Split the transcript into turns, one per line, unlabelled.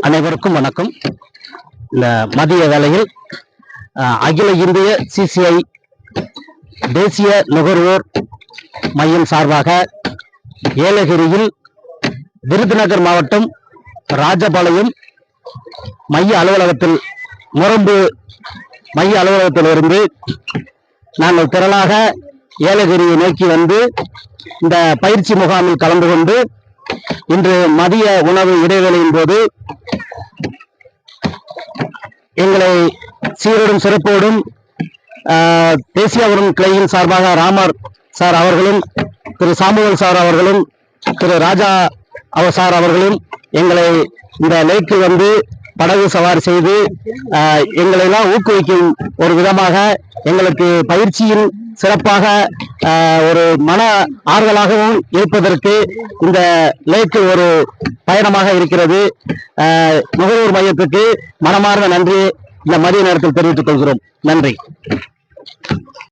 அனைவருக்கும் வணக்கம். இந்த மதிய வேளையில் அகில இந்திய சிசிஐ தேசிய நுகர்வோர் மையம் சார்பாக ஏலகிரியில் விருதுநகர் மாவட்டம் ராஜபாளையம் மைய அலுவலகத்தில் முரம்பு மைய அலுவலகத்திலிருந்து நாங்கள் திரளாக ஏலகிரியை நோக்கி வந்து இந்த பயிற்சி முகாமில் கலந்து கொண்டு இன்று மதிய உணவு இடைவேளையின் போது எங்களை சீரோடும் சிறப்போடும் ஆஹ், கிளையின் சார்பாக ராமர் சார் அவர்களும் திரு சாமுவல் சார் அவர்களும் திரு ராஜா அவர் சார் அவர்களும் எங்களை இந்த லேக்கு வந்து படகு சவாரி செய்து எங்களை எல்லாம் ஊக்குவிக்கும் ஒரு விதமாக எங்களுக்கு பயிற்சியின் சிறப்பாக ஆஹ், ஒரு மன ஆறுதலாகவும் இருப்பதற்கு இந்த லேக்கு ஒரு பயணமாக இருக்கிறது. ஆஹ், நுகர்வோர் மையத்துக்கு மனமார்ந்த நன்றி. இந்த மதிய நேரத்தில் தெரிவித்துக் கொள்கிறோம். நன்றி.